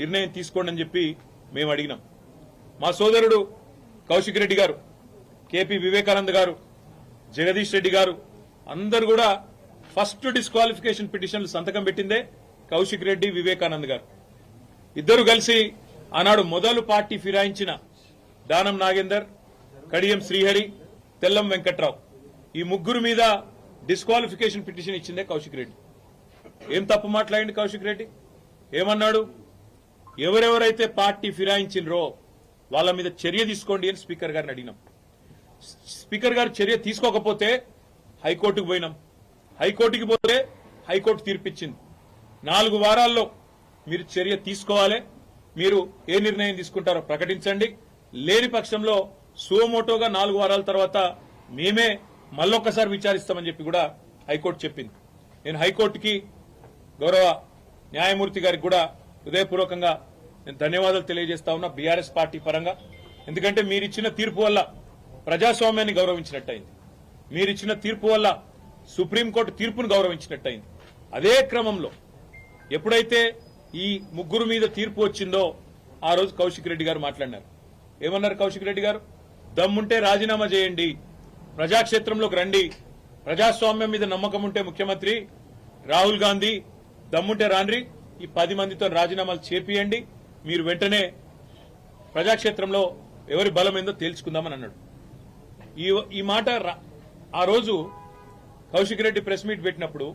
నిర్ణయం తీసుకోండి అని చెప్పి మేము అడిగినాం. మా సోదరుడు కౌశిక్ రెడ్డి గారు కేపీ వివేకానంద్ గారు జగదీష్ రెడ్డి గారు అందరు కూడా ఫస్ట్ డిస్క్వాలిఫికేషన్ పిటిషన్లు సంతకం పెట్టిందే కౌశిక్ రెడ్డి వివేకానంద్ గారు. ఇద్దరు కలిసి ఆనాడు మొదలు పార్టీ ఫిరాయించిన దానం నాగేందర్ కడియం శ్రీహరి తెల్లం వెంకట్రావు. ఈ ముగ్గురు మీద డిస్క్వాలిఫికేషన్ పిటిషన్ ఇచ్చిందే కౌశిక్ రెడ్డి. ఏం తప్పు మాట్లాడింది కౌశిక్ రెడ్డి? ఏమన్నాడు? ఎవరెవరైతే పార్టీ ఫిరాయించినరో వాళ్ళ మీద చర్య తీసుకోండి అని స్పీకర్ గారిని అడిగినాం. స్పీకర్ గారు చర్య తీసుకోకపోతే హైకోర్టుకు పోయినాం. హైకోర్టుకి పోతే హైకోర్టు తీర్పిచ్చింది. నాలుగు వారాల్లో మీరు చర్య తీసుకోవాలి. మీరు ఏ నిర్ణయం తీసుకుంటారో ప్రకటించండి. లేని పక్షంలో సోమోటోగా నాలుగు వారాల తర్వాత మేమే మళ్ళొక్కసారి విచారిస్తామని చెప్పి కూడా హైకోర్టు చెప్పింది. నేను హైకోర్టుకి గౌరవ న్యాయమూర్తి గారికి కూడా హృదయపూర్వకంగా నేను ధన్యవాదాలు తెలియజేస్తా ఉన్నా బీఆర్ఎస్ పార్టీ పరంగా. ఎందుకంటే మీరిచ్చిన తీర్పు వల్ల ప్రజాస్వామ్యాన్ని గౌరవించినట్టయింది. మీరిచ్చిన తీర్పు వల్ల సుప్రీంకోర్టు తీర్పును గౌరవించినట్టయింది. అదే క్రమంలో ఎప్పుడైతే ఈ ముగ్గురు మీద తీర్పు వచ్చిందో ఆ రోజు కౌశిక్ రెడ్డి గారు మాట్లాడినారు. ఏమన్నారు కౌశిక్ రెడ్డి గారు? దమ్ముంటే రాజీనామా చేయండి ప్రజాక్షేత్రంలోకి రండి ప్రజాస్వామ్యం మీద నమ్మకం ఉంటే ముఖ్యమంత్రి రాహుల్ గాంధీ దమ్ముంటే రాండ్రి ఈ పది మందితో రాజీనామాలు చేపియండి. మీరు వెంటనే ప్రజాక్షేత్రంలో ఎవరి బలం ఏందో తేల్చుకుందామని అన్నాడు. ఈ ఈ మాట ఆ రోజు కౌశిక్ రెడ్డి ప్రెస్ మీట్ పెట్టినప్పుడు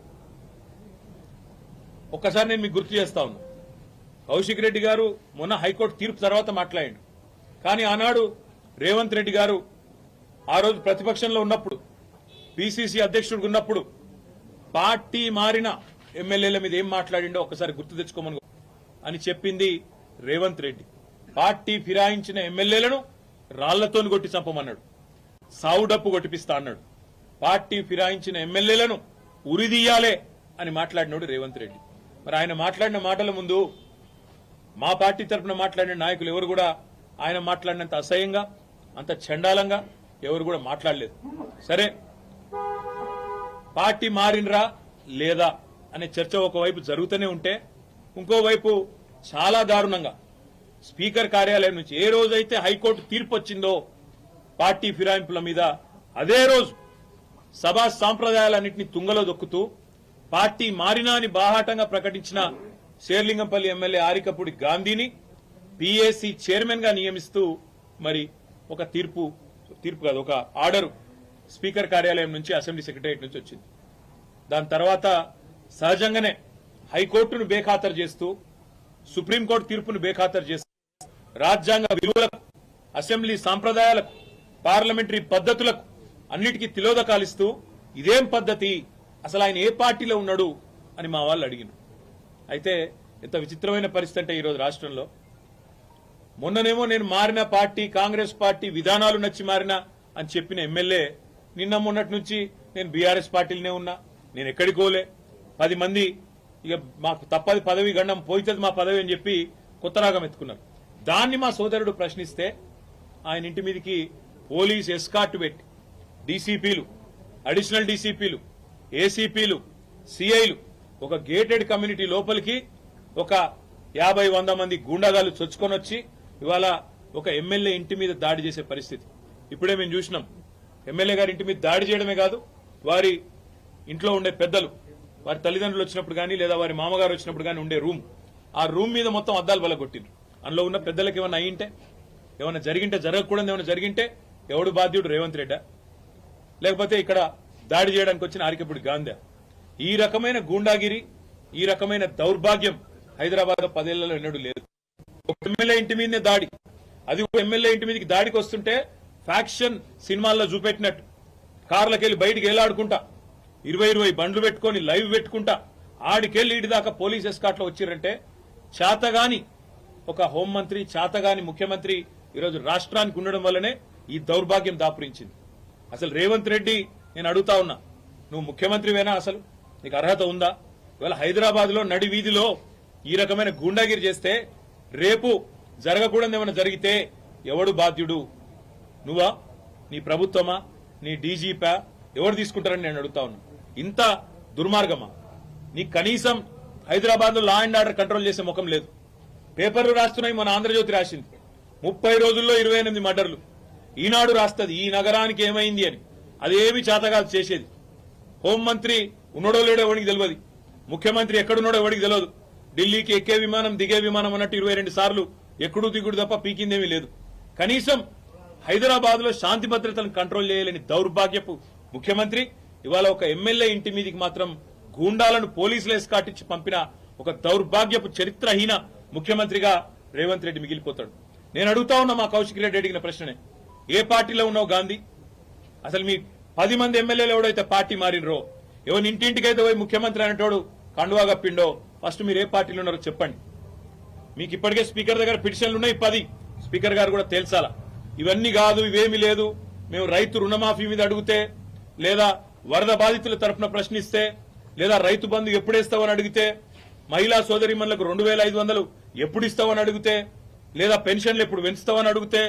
ఒక్కసారి నేను మీకు గుర్తు చేస్తా ఉన్నా. కౌశిక్ రెడ్డి గారు మొన్న హైకోర్టు తీర్పు తర్వాత మాట్లాడాడు. కానీ ఆనాడు రేవంత్ రెడ్డి గారు ఆ రోజు ప్రతిపక్షంలో ఉన్నప్పుడు పిసిసి అధ్యక్షుడు ఉన్నప్పుడు పార్టీ మారిన ఎమ్మెల్యేల మీద ఏం మాట్లాడిండో ఒకసారి గుర్తు తెచ్చుకోమని అని చెప్పింది రేవంత్ రెడ్డి పార్టీ ఫిరాయించిన ఎమ్మెల్యేలను రాళ్ళతో కొట్టి చంపమన్నాడు. సావుడప్పు కొట్టిపిస్తా అన్నాడు. పార్టీ ఫిరాయించిన ఎమ్మెల్యేలను ఉరిదీయాలే అని మాట్లాడినాడు రేవంత్ రెడ్డి. మరి ఆయన మాట్లాడిన మాటల ముందు మా పార్టీ తరపున మాట్లాడిన నాయకులు ఎవరు కూడా ఆయన మాట్లాడినంత అసహ్యంగా అంత చండాలంగా ఎవరు కూడా మాట్లాడలేదు. సరే పార్టీ మారినరా లేదా అనే చర్చ ఒకవైపు జరుగుతూనే ఉంటే ఇంకోవైపు చాలా దారుణంగా. స్పీకర్ కార్యాలయం నుంచి ఏ రోజైతే హైకోర్టు తీర్పు వచ్చిందో పార్టీ ఫిరాయింపుల మీద అదే రోజు సభా సాంప్రదాయాలన్నింటినీ తుంగలో దొక్కుతూ పార్టీ మారినా అని బాహాటంగా ప్రకటించిన శేర్లింగంపల్లి ఎమ్మెల్యే ఆరికపూడి గాంధీని పిఏసీ చైర్మన్గా నియమిస్తూ మరి ఒక తీర్పు తీర్పు కాదు ఒక ఆర్డరు స్పీకర్ కార్యాలయం నుంచి అసెంబ్లీ సెక్రటరియట్ నుంచి వచ్చింది. దాని తర్వాత సహజంగానే హైకోర్టును బేఖాతరు చేస్తూ సుప్రీంకోర్టు తీర్పును బేఖాతరు చేశారు రాజ్యాంగ విలువలకు అసెంబ్లీ సాంప్రదాయాలకు పార్లమెంటరీ పద్ధతులకు అన్నిటికీ తిలోదకాలిస్తూ ఇదేం పద్ధతి? అసలు ఆయన ఏ పార్టీలో ఉన్నాడు? అని మా వాళ్ళు అడిగిన. అయితే ఎంత విచిత్రమైన పరిస్థితి అంటే ఈరోజు రాష్ట్రంలో. మొన్ననేమో నేను మారిన పార్టీ కాంగ్రెస్ పార్టీ విధానాలు నచ్చి మారినా అని చెప్పిన ఎమ్మెల్యే నిన్న మొన్నటి నుంచి నేను బీఆర్ఎస్ పార్టీలనే ఉన్నా నేను ఎక్కడికోలే పది మంది ఇక మాకు తప్పది పదవి గండం పోయితుంది మా పదవి అని చెప్పి కొత్త రాగం ఎత్తుకున్నారు. దాన్ని మా సోదరుడు ప్రశ్నిస్తే ఆయన ఇంటి మీదకి పోలీస్ ఎస్కార్ట్ పెట్టి డీసీపీలు అడిషనల్ డీసీపీలు ఏసీపీలు సిఐలు ఒక గేటెడ్ కమ్యూనిటీ లోపలికి ఒక యాభై వంద మంది గూండాగాలు చొచ్చుకొని వచ్చి ఇవాళ ఒక ఎమ్మెల్యే ఇంటి మీద దాడి చేసే పరిస్థితి. ఇప్పుడే మేము చూసినాం. ఎమ్మెల్యే గారి ఇంటి మీద దాడి చేయడమే కాదు వారి ఇంట్లో ఉండే పెద్దలు వారి తల్లిదండ్రులు వచ్చినప్పుడు కానీ లేదా వారి మామగారు వచ్చినప్పుడు కానీ ఉండే రూమ్. ఆ రూమ్ మీద మొత్తం అద్దాలు బలగొట్టిండ్రు. అందులో ఉన్న పెద్దలకు ఏమైనా అయ్యింటే ఏమైనా జరిగింటే జరగకూడదు ఏమైనా జరిగింటే ఎవడు బాధ్యుడు? రేవంత్ రెడ్డా. లేకపోతే ఇక్కడ దాడి చేయడానికి వచ్చిన ఆరికపుడి గాంధీ. ఈ రకమైన గూండాగిరి ఈ రకమైన దౌర్భాగ్యం హైదరాబాద్ పదేళ్ళలో ఎన్నడూ లేదు. ఒక ఎమ్మెల్యే ఇంటి మీదనే దాడి. అది ఎమ్మెల్యే ఇంటి మీదకి దాడికి వస్తుంటే ఫ్యాక్షన్ సినిమాల్లో చూపెట్టినట్టు. కార్లకెళ్ళి బయటికి వెళ్ళాడుకుంటా. ఇరవై ఇరవై బండ్లు పెట్టుకొని లైవ్ పెట్టుకుంటా. ఆడికెళ్ళి ఇటు దాకా పోలీస్ ఎస్కాట్లో వచ్చిరంటే చేతగాని ఒక హోంమంత్రి చేతగాని ముఖ్యమంత్రి ఈరోజు రాష్ట్రానికి ఉండడం వల్లనే ఈ దౌర్భాగ్యం దాపురించింది. అసలు రేవంత్ రెడ్డి నేను అడుగుతా ఉన్నా నువ్వు ముఖ్యమంత్రివేనా అసలు? నీకు అర్హత ఉందా? ఇవాళ హైదరాబాద్లో నడి వీధిలో ఈ రకమైన గూండాగిరి చేస్తే రేపు జరగకూడదు ఏమైనా జరిగితే ఎవడు బాధ్యుడు? నువ్వా? నీ ప్రభుత్వమా? నీ డీజీపా? ఎవరు తీసుకుంటారని నేను అడుగుతా ఉన్నా. ఇంత దుర్మార్గమా? నీ కనీసం హైదరాబాద్లో లా అండ్ ఆర్డర్ కంట్రోల్ చేసే ముఖం లేదు. పేపర్లు రాస్తున్నాయి మన ఆంధ్రజ్యోతి రాసింది. ముప్పై రోజుల్లో ఇరవై ఎనిమిది మర్డర్లు. ఈనాడు రాస్తుంది ఈ నగరానికి ఏమైంది అని. అదేమి చేతగాదు చేసేది. హోంమంత్రి ఉన్నడో లేడో ఎవరికి తెలియదు. ముఖ్యమంత్రి ఎక్కడున్నాడో ఎవరికి తెలియదు. ఢిల్లీకి ఎక్కే విమానం దిగే విమానం అన్నట్టు ఇరవై రెండు సార్లు ఎక్కడు దిగుడు తప్ప పీకిందేమీ లేదు. కనీసం హైదరాబాద్లో శాంతి భద్రతలను కంట్రోల్ చేయలేని దౌర్భాగ్యపు ముఖ్యమంత్రి ఇవాళ ఒక ఎమ్మెల్యే ఇంటి మీదికి మాత్రం గూండాలను పోలీసులు ఎస్కాటించి పంపిన ఒక దౌర్భాగ్యపు చరిత్రహీన ముఖ్యమంత్రిగా రేవంత్ రెడ్డి మిగిలిపోతాడు. నేను అడుగుతా ఉన్నా మా కౌశిక్ రెడ్డి అడిగిన ప్రశ్ననే. ఏ పార్టీలో ఉన్నావు గాంధీ? అసలు మీ పది మంది ఎమ్మెల్యేలు ఎవడైతే పార్టీ మారినరో ఎవరి ఇంటింటికైతే పోయి ముఖ్యమంత్రి అనేటోడు కండువా కప్పిండో ఫస్ట్ మీరు ఏ పార్టీలో ఉన్నారో చెప్పండి. మీకు ఇప్పటికే స్పీకర్ దగ్గర పిటిషన్లు ఉన్నాయి పది. స్పీకర్ గారు కూడా తేల్చాలా. ఇవన్నీ కాదు ఇవేమీ లేదు. మేము రైతు రుణమాఫీ మీద అడిగితే లేదా వరద బాధితుల తరపున ప్రశ్నిస్తే లేదా రైతు బంధు ఎప్పుడు ఇస్తావని అడిగితే మహిళా సోదరిమణులకు రెండు వేల ఐదు వందలు ఎప్పుడు ఇస్తావని అడిగితే లేదా పెన్షన్లు ఎప్పుడు పెంచుతావని అడిగితే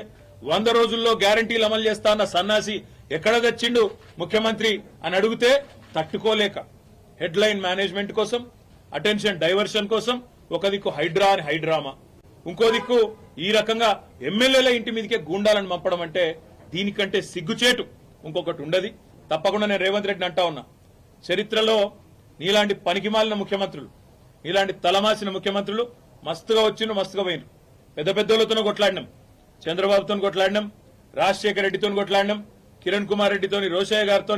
వంద రోజుల్లో గ్యారంటీలు అమలు చేస్తా అన్న సన్నాసి ఎక్కడ తెచ్చిండు ముఖ్యమంత్రి అని అడిగితే తట్టుకోలేక. హెడ్లైన్ మేనేజ్మెంట్ కోసం అటెన్షన్ డైవర్షన్ కోసం ఒక దిక్కు హైడ్రా అని హైడ్రామా. ఇంకో దిక్కు ఈ రకంగా ఎమ్మెల్యేల ఇంటి మీదకే గూండాలను పంపడం అంటే దీనికంటే సిగ్గుచేటు ఇంకొకటి ఉండదు. తప్పకుండా నేను రేవంత్ రెడ్డిని అంటా ఉన్నా. చరిత్రలో నీలాంటి పనికిమాలిన ముఖ్యమంత్రులు నీలాంటి తలమాసిన ముఖ్యమంత్రులు మస్తుగా వచ్చిండ్రు మస్తుగా పోయినరు పెద్ద పెద్దోళ్ళతోనూ కొట్లాడినాం. చంద్రబాబుతో కొట్లాడినాం రాజశేఖర రెడ్డితో కొట్లాడినాం కిరణ్ కుమార్ రెడ్డితోని రోషయ్య గారితో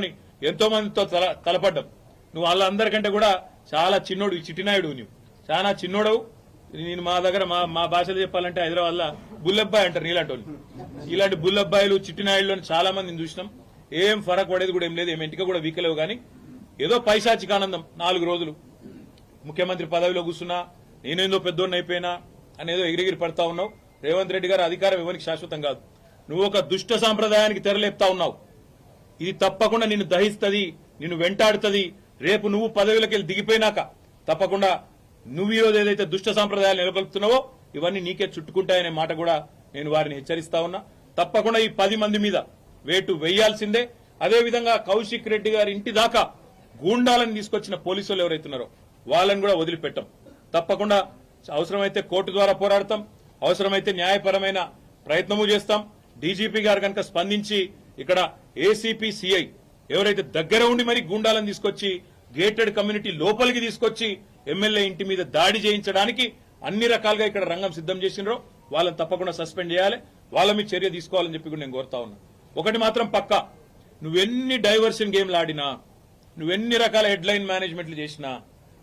ఎంతో మందితో తల తలపడ్డాం. నువ్వు వాళ్ళందరికంటే కూడా చాలా చిన్నోడు చిట్టినాయుడు నువ్వు చాలా చిన్నోడవు. నేను మా దగ్గర మా మా భాషలో చెప్పాలంటే హైదరాబాద్లో బుల్లబ్బాయి అంటారు నీలాంటి ఇలాంటి బుల్లబ్బాయిలు చిట్టినాయుడు చాలా మందిని చూసినాం. ఏం ఫరక్ పడేది కూడా ఏం లేదు ఏం ఇంటికి కూడా వీకలేవు కానీ ఏదో పైశాచిక ఆనందం నాలుగు రోజులు. ముఖ్యమంత్రి పదవిలో కూర్చున్నా నేనేందో పెద్దోడిని అయిపోయినా అనేదో ఎగిరిగిరి పడతా ఉన్నావు. రేవంత్ రెడ్డి గారు అధికారం ఎవరికి శాశ్వతం కాదు. నువ్వు ఒక దుష్ట సాంప్రదాయానికి తెరలేపుతా ఉన్నావు. ఇది తప్పకుండా నిన్ను దహిస్తది నిన్ను వెంటాడుతుంది. రేపు నువ్వు పదవిలోకి వెళ్ళి దిగిపోయినాక తప్పకుండా నువ్వు ఈరోజు ఏదైతే దుష్ట సాంప్రదాయాలు నెలకొల్పుతున్నావో ఇవన్నీ నీకే చుట్టుకుంటాయనే మాట కూడా నేను వారిని హెచ్చరిస్తా ఉన్నా. తప్పకుండా ఈ పది మంది మీద వేటు వేయాల్సిందే. అదేవిధంగా కౌశిక్ రెడ్డి గారి ఇంటి దాకా గూండాలను తీసుకొచ్చిన పోలీసులు ఎవరైతున్నారో వాళ్ళని కూడా వదిలిపెట్టాం. తప్పకుండా అవసరమైతే కోర్టు ద్వారా పోరాడతాం. అవసరమైతే న్యాయపరమైన ప్రయత్నము చేస్తాం. డీజీపీ గారు కనుక స్పందించి ఇక్కడ ఏసీపీ సిఐ ఎవరైతే దగ్గర ఉండి మరి గూండాలను తీసుకొచ్చి గేటెడ్ కమ్యూనిటీ లోపలికి తీసుకొచ్చి ఎమ్మెల్యే ఇంటి మీద దాడి చేయించడానికి అన్ని రకాలుగా ఇక్కడ రంగం సిద్ధం చేసినారో వాళ్ళని తప్పకుండా సస్పెండ్ చేయాలి. వాళ్ళ మీద చర్య తీసుకోవాలని చెప్పి నేను కోరుతా ఉన్నాను ఒకటి మాత్రం పక్కా. నువ్వెన్ని డైవర్షన్ గేమ్లు ఆడినా నువ్వెన్ని రకాల హెడ్లైన్ మేనేజ్మెంట్లు చేసినా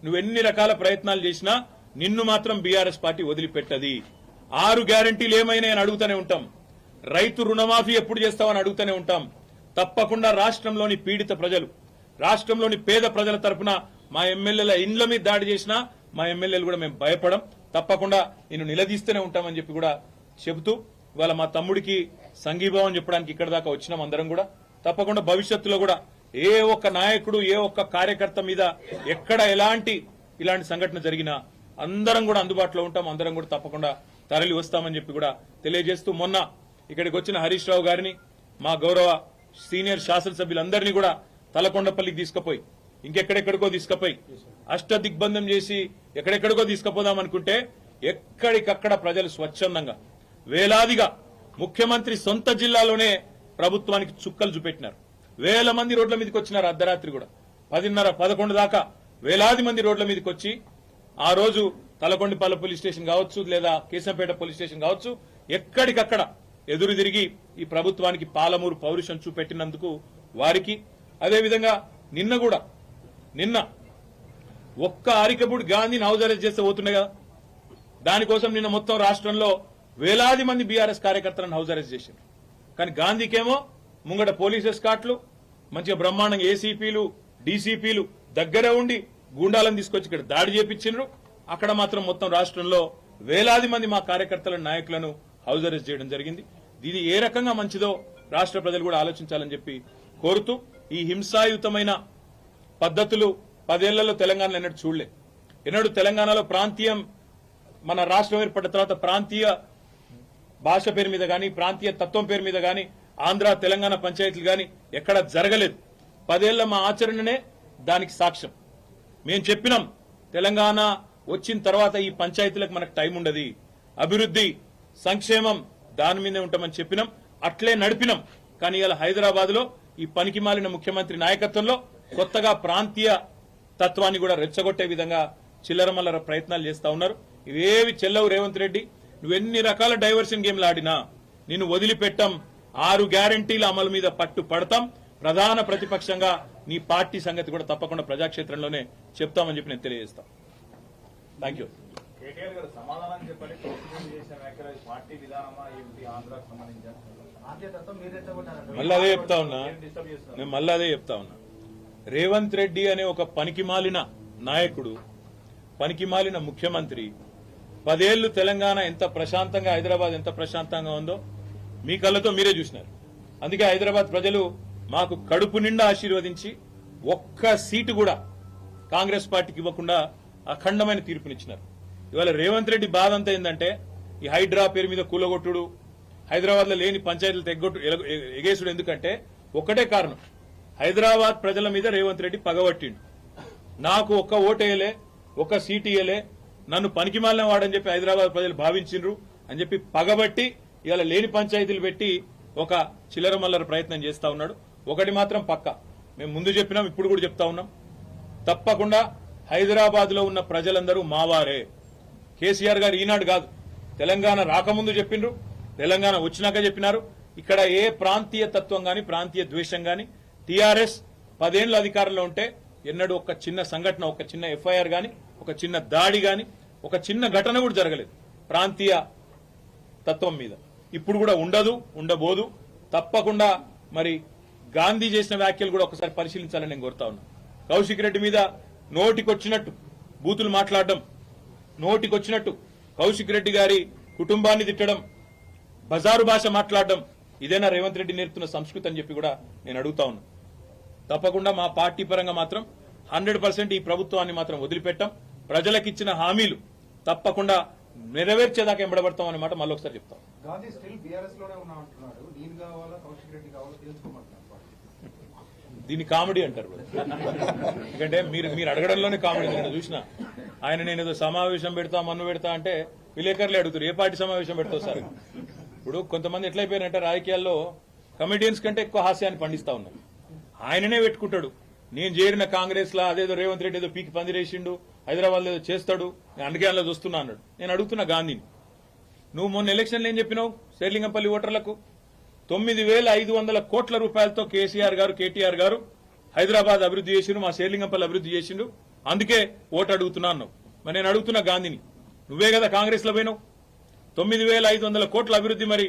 నువ్వెన్ని రకాల ప్రయత్నాలు చేసినా నిన్ను మాత్రం బీఆర్ఎస్ పార్టీ వదిలిపెట్టది. ఆరు గ్యారంటీలు ఏమైనా అని అడుగుతూనే ఉంటాం. రైతు రుణమాఫీ ఎప్పుడు చేస్తామని అడుగుతూనే ఉంటాం. తప్పకుండా రాష్ట్రంలోని పీడిత ప్రజలు రాష్ట్రంలోని పేద ప్రజల తరపున మా ఎమ్మెల్యేల ఇండ్ల మీద దాడి చేసినా మా ఎమ్మెల్యేలు కూడా మేము భయపడం. తప్పకుండా నేను నిలదీస్తూనే ఉంటామని చెప్పి కూడా చెబుతూ ఇవాళ మా తమ్ముడికి సంఘీభావం చెప్పడానికి ఇక్కడ దాకా వచ్చినాం అందరం కూడా. తప్పకుండా భవిష్యత్తులో కూడా ఏ ఒక్క నాయకుడు ఏ ఒక్క కార్యకర్త మీద ఎక్కడ ఎలాంటి ఇలాంటి సంఘటన జరిగినా అందరం కూడా అందుబాటులో ఉంటాం. అందరం కూడా తప్పకుండా తరలి వస్తామని చెప్పి కూడా తెలియజేస్తూ మొన్న ఇక్కడికి వచ్చిన హరీష్ రావు గారిని మా గౌరవ సీనియర్ శాసనసభ్యులందరినీ కూడా తలకొండపల్లికి తీసుకుపోయి ఇంకెక్కడెక్కడికో తీసుకుపోయి అష్ట దిగ్బంధం చేసి ఎక్కడెక్కడికో తీసుకుపోదాం అనుకుంటే ఎక్కడికక్కడ ప్రజలు స్వచ్ఛందంగా వేలాదిగా ముఖ్యమంత్రి సొంత జిల్లాలోనే ప్రభుత్వానికి చుక్కలు చూపెట్టినారు. వేల మంది రోడ్ల మీదకి వచ్చినారు అర్ధరాత్రి కూడా. పదిన్నర పదకొండు దాకా వేలాది మంది రోడ్ల మీదకి వచ్చి ఆ రోజు తలకొండిపల్లి పోలీస్ స్టేషన్ కావచ్చు లేదా కేశంపేట పోలీస్ స్టేషన్ కావచ్చు ఎక్కడికక్కడ ఎదురు తిరిగి ఈ ప్రభుత్వానికి పాలమూరు పౌరుషం చూపెట్టినందుకు వారికి అదేవిధంగా నిన్న కూడా నిన్న ఒక్క అరికబుడి గాంధీని హౌస్ చేస్తే పోతుండే కదా. దానికోసం నిన్న మొత్తం రాష్ట్రంలో వేలాది మంది బీఆర్ఎస్ కార్యకర్తలను హౌస్ అరెస్ట్ చేశారు కానీ గాంధీకేమో ముంగట పోలీస్ ఎస్కాట్లు మంచిగా బ్రహ్మాండంగా ఏసీపీలు డీసీపీలు దగ్గర ఉండి గూండాలను తీసుకొచ్చి ఇక్కడ దాడి చేపించిండ్రు. అక్కడ మాత్రం మొత్తం రాష్ట్రంలో వేలాది మంది మా కార్యకర్తల నాయకులను హౌస్ అరెస్ట్ చేయడం జరిగింది. ఇది ఏ రకంగా మంచిదో రాష్ట్ర ప్రజలు కూడా ఆలోచించాలని చెప్పి కోరుతూ ఈ హింసాయుతమైన పద్ధతులు పదేళ్ళలో తెలంగాణలో ఎన్నడూ చూడలే. ఎన్నడూ తెలంగాణలో ప్రాంతీయం మన రాష్ట్రం ఏర్పడిన తర్వాత ప్రాంతీయ భాష పేరు మీద కానీ ప్రాంతీయ తత్వం పేరు మీద కానీ ఆంధ్ర తెలంగాణ పంచాయతీలు కానీ ఎక్కడ జరగలేదు. పదేళ్ళ మా ఆచరణనే దానికి సాక్ష్యం. మేము చెప్పినాం తెలంగాణ వచ్చిన తర్వాత ఈ పంచాయతీలకు మనకు టైం ఉండదు. అభివృద్ధి సంక్షేమం దాని మీదే ఉంటామని చెప్పినాం అట్లే నడిపినాం. కానీ ఇలా హైదరాబాద్లో ఈ పనికి మాలిన ముఖ్యమంత్రి నాయకత్వంలో కొత్తగా ప్రాంతీయ తత్వాన్ని కూడా రెచ్చగొట్టే విధంగా చిల్లరమల్లర ప్రయత్నాలు చేస్తా ఉన్నారు. ఇవేవి చెల్లవు రేవంత్ రెడ్డి నువ్వు ఎన్ని రకాల డైవర్షన్ గేమ్లు ఆడినా నిన్ను వదిలిపెట్టాం. ఆరు గ్యారంటీల అమలు మీద పట్టు పడతాం. ప్రధాన ప్రతిపక్షంగా నీ పార్టీ సంగతి కూడా తప్పకుండా ప్రజాక్షేత్రంలోనే చెప్తామని చెప్పి నేను తెలియజేస్తాం. థ్యాంక్ యూ మళ్ళీ అదే చెప్తా ఉన్నా. ఏం డిస్టర్బ్ చేస్తున్నారు? నేను మళ్ళీ అదే చెప్తా ఉన్నా. రేవంత్ రెడ్డి అనే ఒక పనికిమాలిన నాయకుడు పనికిమాలిన ముఖ్యమంత్రి పదేళ్ళు తెలంగాణ ఎంత ప్రశాంతంగా హైదరాబాద్ ఎంత ప్రశాంతంగా ఉందో మీ కళ్ళతో మీరే చూసినారు. అందుకే హైదరాబాద్ ప్రజలు మాకు కడుపు నిండా ఆశీర్వదించి ఒక్క సీటు కూడా కాంగ్రెస్ పార్టీకి ఇవ్వకుండా అఖండమైన తీర్పునిచ్చినారు. ఇవాళ రేవంత్ రెడ్డి బాధ అంతా ఏంటంటే ఈ హైడ్రా పేరు మీద కూలగొట్టుడు హైదరాబాద్లో లేని పంచాయతీలు తెగ్గొట్టు ఎగేసుడు ఎందుకంటే ఒకటే కారణం. హైదరాబాద్ ప్రజల మీద రేవంత్ రెడ్డి పగబట్టిండు. నాకు ఒక్క ఓటేయలే ఒక సీటు ఇయ్యలే నన్ను పనికిమాలిన వాడని చెప్పి హైదరాబాద్ ప్రజలు భావించిండ్రు అని చెప్పి పగబట్టి ఇవాళ లేని పంచాయతీలు పెట్టి ఒక చిల్లర మల్లర ప్రయత్నం చేస్తా ఉన్నాడు. ఒకటి మాత్రం పక్క. మేము ముందు చెప్పినాం ఇప్పుడు కూడా చెప్తా ఉన్నాం. తప్పకుండా హైదరాబాద్లో ఉన్న ప్రజలందరూ మావారే. కేసీఆర్ గారు ఈనాడు కాదు. తెలంగాణ రాకముందు చెప్పిండ్రు తెలంగాణ వచ్చినాక చెప్పినారు. ఇక్కడ ఏ ప్రాంతీయ తత్వం గాని ప్రాంతీయ ద్వేషం గాని టీఆర్ఎస్ పదేళ్ళు అధికారంలో ఉంటే ఎన్నడూ ఒక చిన్న సంఘటన ఒక చిన్న ఎఫ్ఐఆర్ గాని ఒక చిన్న దాడి గాని ఒక చిన్న ఘటన కూడా జరగలేదు. ప్రాంతీయ తత్వం మీద. ఇప్పుడు కూడా ఉండదు ఉండబోదు. తప్పకుండా మరి గాంధీ చేసిన వ్యాఖ్యలు కూడా ఒకసారి పరిశీలించాలని నేను కోరుతా ఉన్నా. కౌశిక్ రెడ్డి మీద నోటికొచ్చినట్టు బూతులు మాట్లాడడం నోటికొచ్చినట్టు కౌశిక్ రెడ్డి గారి కుటుంబాన్ని తిట్టడం బజారు భాష మాట్లాడడం ఇదేనా రేవంత్ రెడ్డి నేర్పుతున్న సంస్కృతి అని చెప్పి కూడా నేను అడుగుతా ఉన్నా. తప్పకుండా మా పార్టీ పరంగా మాత్రం హండ్రెడ్ ఈ ప్రభుత్వాన్ని మాత్రం వదిలిపెట్టాం. ప్రజలకిచ్చిన హామీలు తప్పకుండా నెరవేర్చేదాకా ఎంబడబడతాం అనే మాట మళ్ళీ ఒకసారి చెప్తాం. దీన్ని కామెడీ అంటారు ఎందుకంటే మీరు మీరు అడగడంలోనే కామెడీ నేను చూసిన. ఆయన నేను ఏదో సమావేశం పెడతా మన్ను పెడతా అంటే విలేకరులే అడుగుతారు. ఏ పార్టీ సమావేశం పెడతావు సార్? ఇప్పుడు కొంతమంది ఎట్లయిపోయారంటే రాజకీయాల్లో కమెడియన్స్ కంటే ఎక్కువ హాస్యాన్ని పండిస్తా ఉన్నారు. ఆయననే పెట్టుకుంటాడు. నేను చేరిన కాంగ్రెస్ లా అదేదో రేవంత్ రెడ్డి ఏదో పీకి పందిరేసిండు హైదరాబాద్ ఏదో చేస్తాడు నేను అందుకే అందులో చూస్తున్నా అన్నాడు. నేను అడుగుతున్నా గాంధీని. నువ్వు మొన్న ఎలక్షన్లు ఏం చెప్పినావు? శేర్లింగంపల్లి ఓటర్లకు? తొమ్మిది వేల ఐదు వందల కోట్ల రూపాయలతో కేసీఆర్ గారు కేటీఆర్ గారు హైదరాబాద్ అభివృద్ధి చేసిండు మా శేర్లింగంపల్లి అభివృద్ధి చేసిండు అందుకే ఓటు అడుగుతున్నా అన్నావు. మరి నేను అడుగుతున్నా గాంధీని. నువ్వే కదా కాంగ్రెస్లో పోయినావు? తొమ్మిది వేల ఐదు వందల కోట్ల అభివృద్ధి మరి